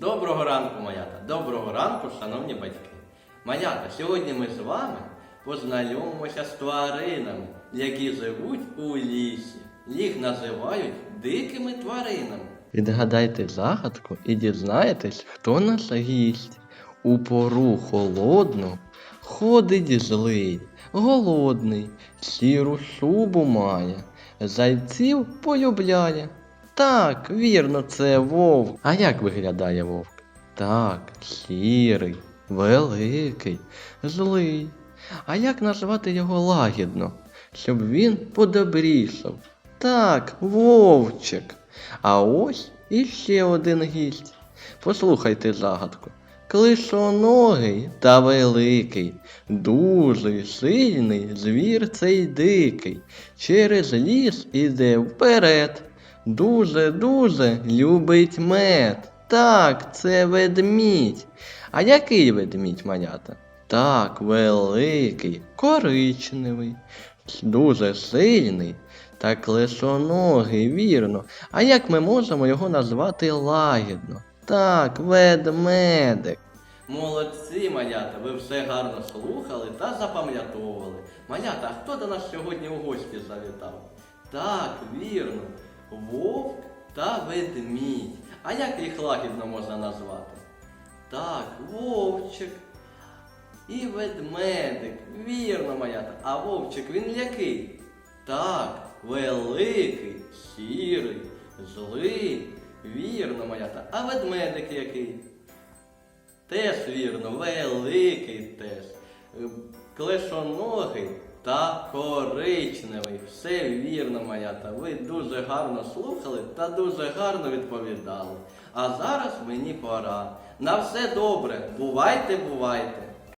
Доброго ранку, малята! Доброго ранку, шановні батьки! Малята, сьогодні ми з вами познайомимося з тваринами, які живуть у лісі. Їх називають дикими тваринами. Відгадайте загадку і дізнаєтесь, хто наш гість. У пору холодну ходить злий, голодний, сіру шубу має, зайців полюбляє. Так, вірно, це вовк. А як виглядає вовк? Так, сірий, великий, злий. А як назвати його лагідно, щоб він подобрішав? Так, вовчик. А ось іще один гість. Послухайте загадку. Клишоногий та великий, дуже сильний звір цей дикий, через ліс іде вперед. Дуже-дуже любить мед. Так, це ведмідь. А який ведмідь, малята? Так, великий, коричневий, дуже сильний та клешоногий, вірно. А як ми можемо його назвати лагідно? Так, ведмедик. Молодці, малята, ви все гарно слухали та запам'ятовували. Малята, а хто до нас сьогодні у гості завітав? Так, вірно, вовк та ведмідь. А як їх лагідно можна назвати? Так, вовчик і ведмедик. Вірно, малята. А вовчик він який? Так, великий, сірий, злий. Вірно, малята. А ведмедик який? Теж вірно, великий теж. Е, Клешоногий та коричневий. Все вірно, малята. Ви дуже гарно слухали та дуже гарно відповідали. А зараз мені пора. На все добре. Бувайте, бувайте.